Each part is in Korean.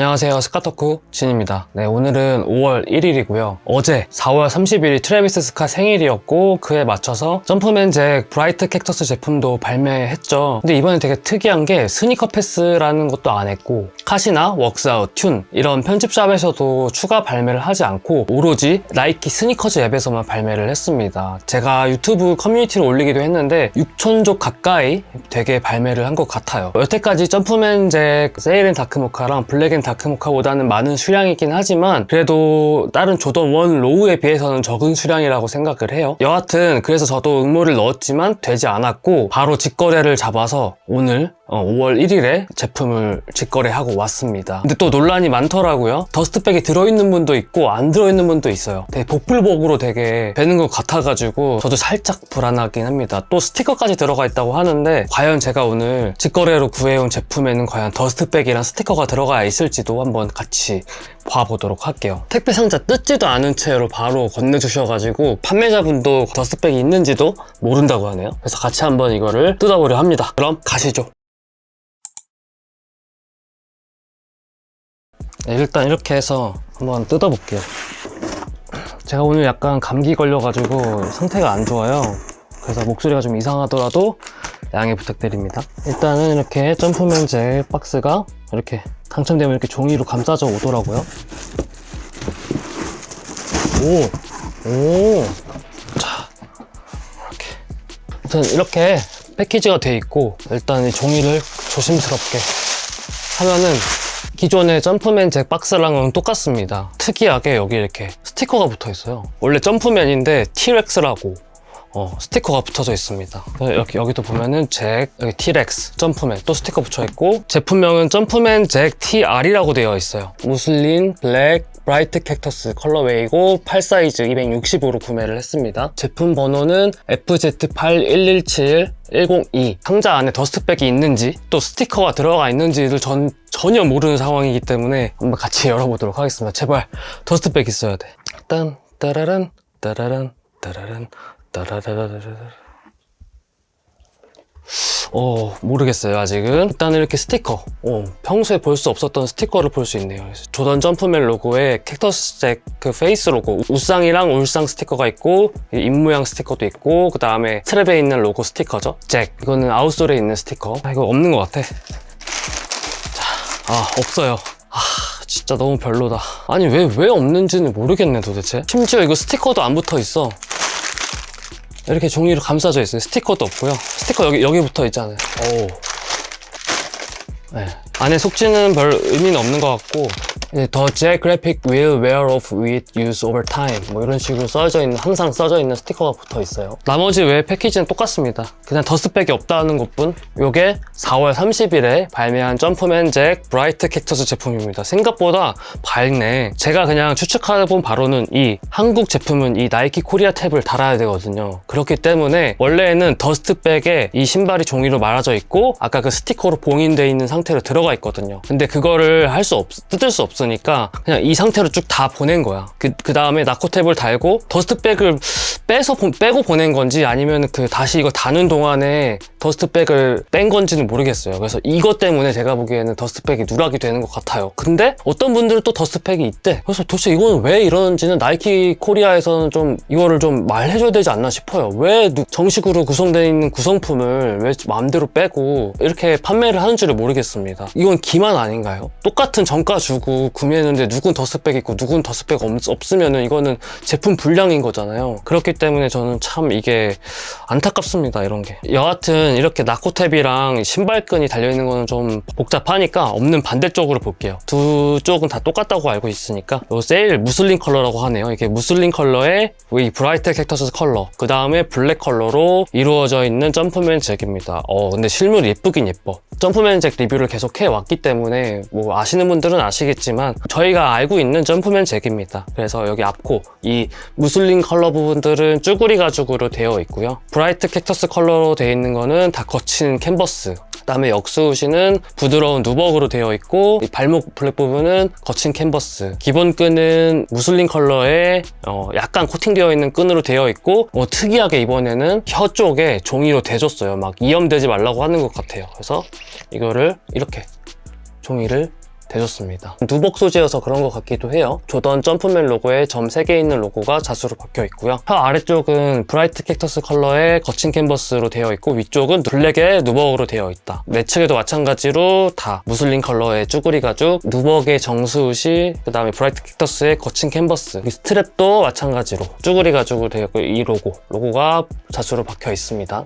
안녕하세요. 스카토쿠 진입니다. 네 오늘은 5월 1일이고요. 어제 4월 30일이 트래비스 스카 생일이었고 그에 맞춰서 점프맨 잭 브라이트 캡터스 제품도 발매했죠. 근데 이번에 되게 특이한 게 스니커 패스라는 것도 안 했고 카시나 웍스아웃 튠 이런 편집샵에서도 추가 발매를 하지 않고 오로지 나이키 스니커즈 앱에서만 발매를 했습니다. 제가 유튜브 커뮤니티를 올리기도 했는데 6천족 가까이 되게 발매를 한 것 같아요. 여태까지 점프맨 잭 세일앤 다크모카랑 블랙앤 다크모카보다는 많은 수량이긴 하지만 그래도 다른 조던 1 로우에 비해서는 적은 수량이라고 생각을 해요. 여하튼 그래서 저도 응모를 넣었지만 되지 않았고 바로 직거래를 잡아서 오늘 어, 5월 1일에 제품을 직거래하고 왔습니다. 근데 또 논란이 많더라고요. 더스트백이 들어있는 분도 있고 안 들어있는 분도 있어요. 되게 복불복으로 되게 되는 것 같아가지고 저도 살짝 불안하긴 합니다. 또 스티커까지 들어가 있다고 하는데 과연 제가 오늘 직거래로 구해온 제품에는 과연 더스트백이랑 스티커가 들어가 있을지도 한번 같이 봐보도록 할게요. 택배 상자 뜯지도 않은 채로 바로 건네주셔가지고 판매자분도 더스트백이 있는지도 모른다고 하네요. 그래서 같이 한번 이거를 뜯어보려 합니다. 그럼 가시죠. 네, 일단 이렇게 해서 한번 뜯어볼게요. 제가 오늘 약간 감기 걸려가지고 상태가 안 좋아요. 그래서 목소리가 좀 이상하더라도 양해 부탁드립니다. 일단은 이렇게 점프맨 젤 박스가 이렇게 당첨되면 이렇게 종이로 감싸져 오더라고요. 오, 오. 자, 이렇게. 일단 이렇게 패키지가 돼 있고 일단 이 종이를 조심스럽게 하면은 기존의 점프맨 잭 박스랑은 똑같습니다. 특이하게 여기 이렇게 스티커가 붙어 있어요. 원래 점프맨인데 T-Rex라고 어, 스티커가 붙어져 있습니다. 여기, 여기도 보면은 잭, 여기 T-Rex, 점프맨 또 스티커 붙여 있고 제품명은 점프맨 잭 TR이라고 되어 있어요. 무슬린, 블랙, 브라이트 캡터스 컬러웨이고 8 사이즈 260으로 구매를 했습니다. 제품 번호는 FZ8117 102 상자 안에 더스트백이 있는지 또 스티커가 들어가 있는지를 전, 전혀 모르는 상황이기 때문에 한번 같이 열어보도록 하겠습니다. 제발 더스트백 있어야 돼. 딴 따라란 따라란 따라란 따라라라라라 어 모르겠어요 아직은. 일단 이렇게 스티커. 어, 평소에 볼 수 없었던 스티커를 볼 수 있네요. 조던 점프맨 로고에 캡터스 잭 그 페이스 로고. 우쌍이랑 울상 스티커가 있고 입 모양 스티커도 있고 그 다음에 스트랩에 있는 로고 스티커죠. 잭. 이거는 아웃솔에 있는 스티커. 아, 이거 없는 것 같아. 자, 아 없어요. 아 진짜 너무 별로다. 아니 왜 왜 없는지는 모르겠네 도대체. 심지어 이거 스티커도 안 붙어 있어 이렇게 종이로 감싸져 있어요. 스티커도 없고요. 스티커 여기 여기 붙어 있잖아요. 오. 네. 안에 속지는 별 의미는 없는 것 같고 더 J graphic will wear off with use over time 뭐 이런 식으로 써져 있는 항상 써져 있는 스티커가 붙어 있어요. 나머지 외 패키지는 똑같습니다. 그냥 더스트백이 없다는 것뿐. 요게 4월 30일에 발매한 점프맨 잭 브라이트 캡터스 제품입니다. 생각보다 밝네. 제가 그냥 추측해본 바로는 이 한국 제품은 이 나이키 코리아 탭을 달아야 되거든요. 그렇기 때문에 원래는 더스트백에 이 신발이 종이로 말아져 있고 아까 그 스티커로 봉인되어 있는 상태로 들어가 있거든요. 근데 그거를 할 수 없, 뜯을 수 없 으니까 그냥 이 상태로 쭉 다 보낸 거야. 그, 그 다음에 나코탭을 달고 더스트백을 빼서 보- 빼고 보낸 건지 아니면 그 다시 이거 다는 동안에 더스트백을 뺀 건지는 모르겠어요. 그래서 이것 때문에 제가 보기에는 더스트백이 누락이 되는 것 같아요. 근데 어떤 분들은 또 더스트백이 있대. 그래서 도대체 이거는 왜 이러는지는 나이키 코리아에서는 좀 이거를 좀 말해줘야 되지 않나 싶어요. 왜 누- 정식으로 구성되어 있는 구성품을 왜 마음대로 빼고 이렇게 판매를 하는 줄을 모르겠습니다. 이건 기만 아닌가요? 똑같은 정가 주고 구매했는데 누군 더스백 있고 누군 더스백 없, 없으면은 이거는 제품 불량인 거잖아요. 그렇기 때문에 저는 참 이게 안타깝습니다. 이런 게. 여하튼 이렇게 나코탭이랑 신발끈이 달려있는 거는 좀 복잡하니까 없는 반대쪽으로 볼게요. 두 쪽은 다 똑같다고 알고 있으니까 요 세일 무슬린 컬러라고 하네요. 이게 무슬린 컬러에 이 브라이트 캡터스 컬러 그 다음에 블랙 컬러로 이루어져 있는 점프맨 잭입니다. 어 근데 실물 예쁘긴 예뻐. 점프맨 잭 리뷰를 계속 해왔기 때문에 뭐 아시는 분들은 아시겠지만 저희가 알고 있는 점프맨 잭입니다. 그래서 여기 앞코 이 무슬린 컬러 부분들은 쭈구리 가죽으로 되어 있고요. 브라이트 캡터스 컬러로 되어 있는 거는 다 거친 캔버스 그다음에 역수시는 부드러운 누벅으로 되어 있고 이 발목 블랙 부분은 거친 캔버스 기본 끈은 무슬린 컬러에 어, 약간 코팅되어 있는 끈으로 되어 있고 어, 특이하게 이번에는 혀 쪽에 종이로 대줬어요 막 이염되지 말라고 하는 것 같아요 그래서 이거를 이렇게 종이를 돼줬습니다. 누벅 소재여서 그런 것 같기도 해요. 조던 점프맨 로고에 점 3개 있는 로고가 자수로 박혀 있고요. 혀 아래쪽은 브라이트 캡터스 컬러의 거친 캔버스로 되어 있고 위쪽은 블랙의 누벅으로 되어 있다. 내측에도 마찬가지로 다 무슬린 컬러의 쭈구리 가죽, 누벅의 정수시, 그 다음에 브라이트 캡터스의 거친 캔버스, 이 스트랩도 마찬가지로 쭈구리 가죽으로 되어 있고 이 로고, 로고가 자수로 박혀 있습니다.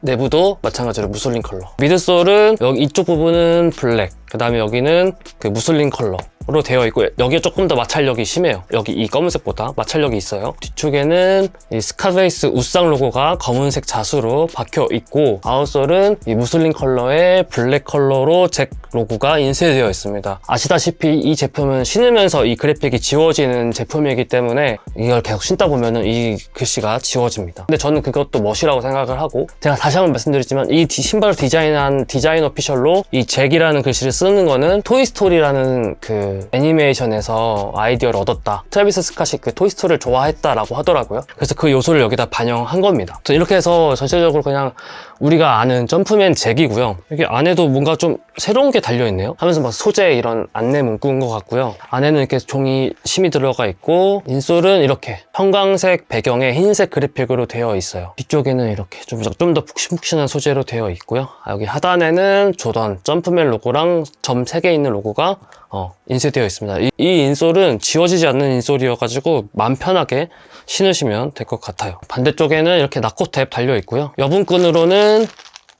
내부도 마찬가지로 무슬린 컬러. 미드솔은 여기 이쪽 부분은 블랙, 그 다음에 여기는 그 무슬린 컬러로 되어 있고 여기가 조금 더 마찰력이 심해요. 여기 이 검은색보다 마찰력이 있어요. 뒤쪽에는 이 스카베이스 우상 로고가 검은색 자수로 박혀 있고 아웃솔은 이 무슬린 컬러의 블랙 컬러로 잭 로고가 인쇄되어 있습니다. 아시다시피 이 제품은 신으면서 이 그래픽이 지워지는 제품이기 때문에 이걸 계속 신다 보면은 이 글씨가 지워집니다. 근데 저는 그것도 멋이라고 생각을 하고 제가 다시 한번 말씀드리지만 이 디- 신발을 디자인한 디자인 오피셜로 이 잭이라는 글씨를 쓰는 거는 토이스토리라는 그 애니메이션에서 아이디어를 얻었다. 트래비스 스캇이 그 토이스토리를 좋아했다라고 하더라고요. 그래서 그 요소를 여기다 반영한 겁니다. 이렇게 해서 전체적으로 그냥 우리가 아는 점프맨 잭이고요. 여기 안에도 뭔가 좀 새로운 게 달려있네요. 하면서 막 소재 이런 안내 문구인 것 같고요. 안에는 이렇게 종이 심이 들어가 있고 인솔은 이렇게 형광색 배경에 흰색 그래픽으로 되어 있어요. 뒤쪽에는 이렇게 좀 더 푹신푹신한 소재로 되어 있고요. 아, 여기 하단에는 조던 점프맨 로고랑 점 3개 있는 로고가 어, 인쇄되어 있습니다. 이, 이 인솔은 지워지지 않는 인솔이어가지고 마음 편하게 신으시면 될 것 같아요. 반대쪽에는 이렇게 나코탭 달려 있고요. 여분끈으로는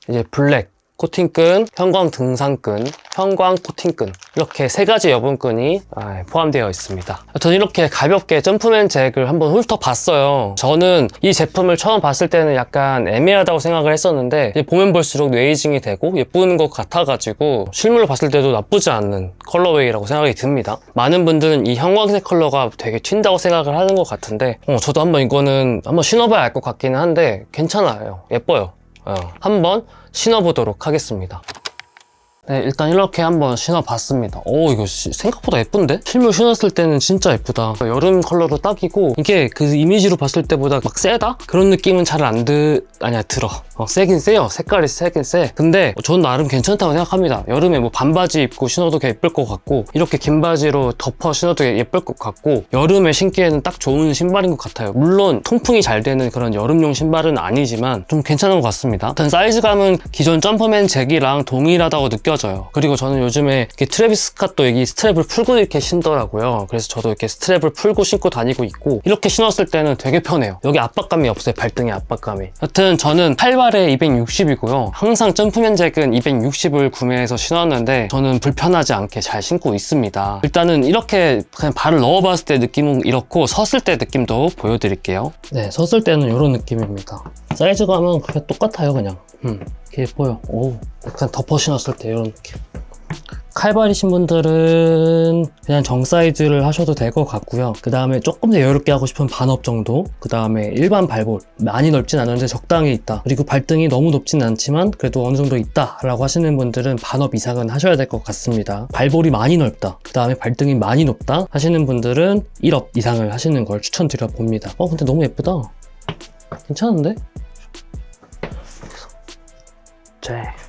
이제 블랙, 코팅끈, 형광 등산끈, 형광 코팅끈 이렇게 세 가지 여분끈이 아, 포함되어 있습니다. 저는 이렇게 가볍게 점프맨 잭을 한번 훑어봤어요. 저는 이 제품을 처음 봤을 때는 약간 애매하다고 생각을 했었는데 보면 볼수록 뇌이징이 되고 예쁜 것 같아가지고 실물로 봤을 때도 나쁘지 않는 컬러웨이라고 생각이 듭니다. 많은 분들은 이 형광색 컬러가 되게 튄다고 생각을 하는 것 같은데 어, 저도 한번 이거는 한번 신어봐야 알 것 같기는 한데 괜찮아요. 예뻐요. 어, 한번 신어보도록 하겠습니다. 네, 일단 이렇게 한번 신어봤습니다. 오, 이거 시- 생각보다 예쁜데? 실물 신었을 때는 진짜 예쁘다. 여름 컬러로 딱이고, 이게 그 이미지로 봤을 때보다 막 세다? 그런 느낌은 잘 안 드, 아니야, 들어. 어, 세긴 세요. 색깔이 세긴 세. 근데 전 나름 괜찮다고 생각합니다. 여름에 뭐 반바지 입고 신어도 꽤 예쁠 것 같고, 이렇게 긴 바지로 덮어 신어도 예쁠 것 같고, 여름에 신기에는 딱 좋은 신발인 것 같아요. 물론 통풍이 잘 되는 그런 여름용 신발은 아니지만 좀 괜찮은 것 같습니다. 일단 사이즈감은 기존 점퍼맨 잭이랑 동일하다고 느껴져요. 그리고 저는 요즘에 트래비스 스캇도 여기 스트랩을 풀고 이렇게 신더라고요. 그래서 저도 이렇게 스트랩을 풀고 신고 다니고 있고 이렇게 신었을 때는 되게 편해요. 여기 압박감이 없어요. 발등에 압박감이. 여튼 저는 8 발에 260이고요. 항상 점프맨 잭은 260을 구매해서 신었는데 저는 불편하지 않게 잘 신고 있습니다. 일단은 이렇게 그냥 발을 넣어봤을 때 느낌은 이렇고 섰을 때 느낌도 보여드릴게요. 네, 섰을 때는 이런 느낌입니다. 사이즈감은 그냥 똑같아요, 그냥. 음, 이게 예뻐요. 오, 약간 덮어 신었을 때 이런 느낌. 칼발이신 분들은 그냥 정 사이즈를 하셔도 될 것 같고요. 그 다음에 조금 더 여유롭게 하고 싶은 반업 정도. 그 다음에 일반 발볼. 많이 넓진 않은데 적당히 있다. 그리고 발등이 너무 높진 않지만 그래도 어느 정도 있다. 라고 하시는 분들은 반업 이상은 하셔야 될 것 같습니다. 발볼이 많이 넓다. 그 다음에 발등이 많이 높다. 하시는 분들은 1업 이상을 하시는 걸 추천드려 봅니다. 어, 근데 너무 예쁘다. 괜찮은데? 제, 제.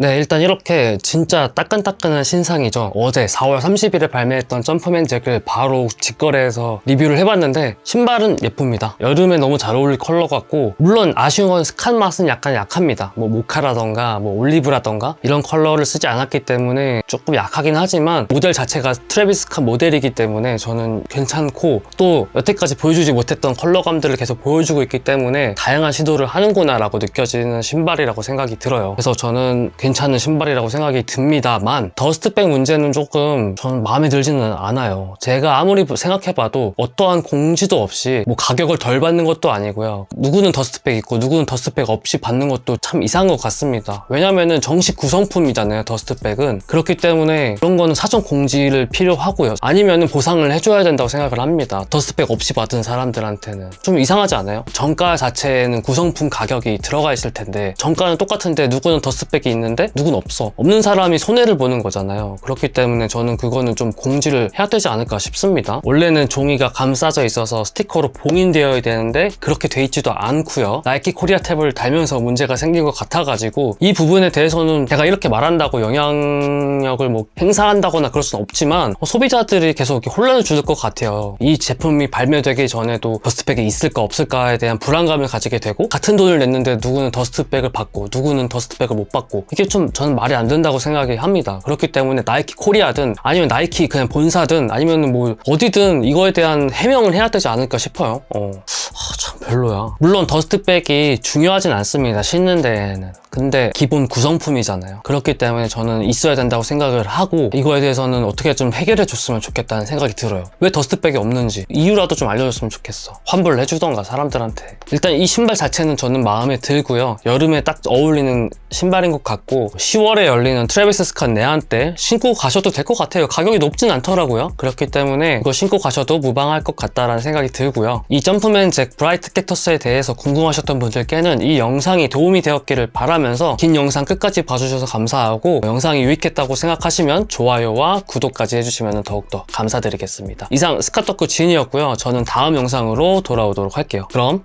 네, 일단 이렇게 진짜 따끈따끈한 신상이죠. 어제 4월 30일에 발매했던 점프맨 잭을 바로 직거래해서 리뷰를 해봤는데 신발은 예쁩니다. 여름에 너무 잘 어울릴 컬러 같고 물론 아쉬운 건 스칸 맛은 약간 약합니다. 뭐 모카라던가 뭐 올리브라던가 이런 컬러를 쓰지 않았기 때문에 조금 약하긴 하지만 모델 자체가 트래비스 스칸 모델이기 때문에 저는 괜찮고 또 여태까지 보여주지 못했던 컬러감들을 계속 보여주고 있기 때문에 다양한 시도를 하는구나라고 느껴지는 신발이라고 생각이 들어요. 그래서 저는 괜찮은 신발이라고 생각이 듭니다만 더스트백 문제는 조금 저는 마음에 들지는 않아요. 제가 아무리 생각해봐도 어떠한 공지도 없이 뭐 가격을 덜 받는 것도 아니고요. 누구는 더스트백 있고 누구는 더스트백 없이 받는 것도 참 이상한 것 같습니다. 왜냐면은 정식 구성품이잖아요. 더스트백은 그렇기 때문에 그런 거는 사전 공지를 필요하고요. 아니면은 보상을 해줘야 된다고 생각을 합니다. 더스트백 없이 받은 사람들한테는 좀 이상하지 않아요? 정가 자체에는 구성품 가격이 들어가 있을 텐데 정가는 똑같은데 누구는 더스트백이 있는데 있는데 누군 없어. 없는 사람이 손해를 보는 거잖아요. 그렇기 때문에 저는 그거는 좀 공지를 해야 되지 않을까 싶습니다. 원래는 종이가 감싸져 있어서 스티커로 봉인되어야 되는데 그렇게 돼 있지도 않고요. 나이키 코리아 탭을 달면서 문제가 생긴 것 같아가지고 이 부분에 대해서는 제가 이렇게 말한다고 영향력을 뭐 행사한다거나 그럴 수는 없지만 어, 소비자들이 계속 이렇게 혼란을 줄 것 같아요. 이 제품이 발매되기 전에도 더스트백이 있을까 없을까에 대한 불안감을 가지게 되고 같은 돈을 냈는데 누구는 더스트백을 받고 누구는 더스트백을 못 받고 이게 좀 저는 말이 안 된다고 생각이 합니다. 그렇기 때문에 나이키 코리아든 아니면 나이키 그냥 본사든 아니면 뭐 어디든 이거에 대한 해명을 해야 되지 않을까 싶어요. 어. 아, 참 별로야. 물론 더스트백이 중요하진 않습니다. 신는 데에는. 근데 기본 구성품이잖아요. 그렇기 때문에 저는 있어야 된다고 생각을 하고 이거에 대해서는 어떻게 좀 해결해 줬으면 좋겠다는 생각이 들어요. 왜 더스트백이 없는지 이유라도 좀 알려줬으면 좋겠어. 환불을 해주던가 사람들한테. 일단 이 신발 자체는 저는 마음에 들고요. 여름에 딱 어울리는 신발인 것 같고 10월에 열리는 트래비스 스캇 내한 때 신고 가셔도 될 것 같아요. 가격이 높진 않더라고요. 그렇기 때문에 이거 신고 가셔도 무방할 것 같다라는 생각이 들고요. 이 점프맨 잭 브라이트 캡터스에 대해서 궁금하셨던 분들께는 이 영상이 도움이 되었기를 바라면서 긴 영상 끝까지 봐주셔서 감사하고 영상이 유익했다고 생각하시면 좋아요와 구독까지 해주시면 더욱더 감사드리겠습니다. 이상 스카터크 진이었고요. 저는 다음 영상으로 돌아오도록 할게요. 그럼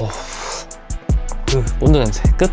어... 으, 온도 냄새 끝.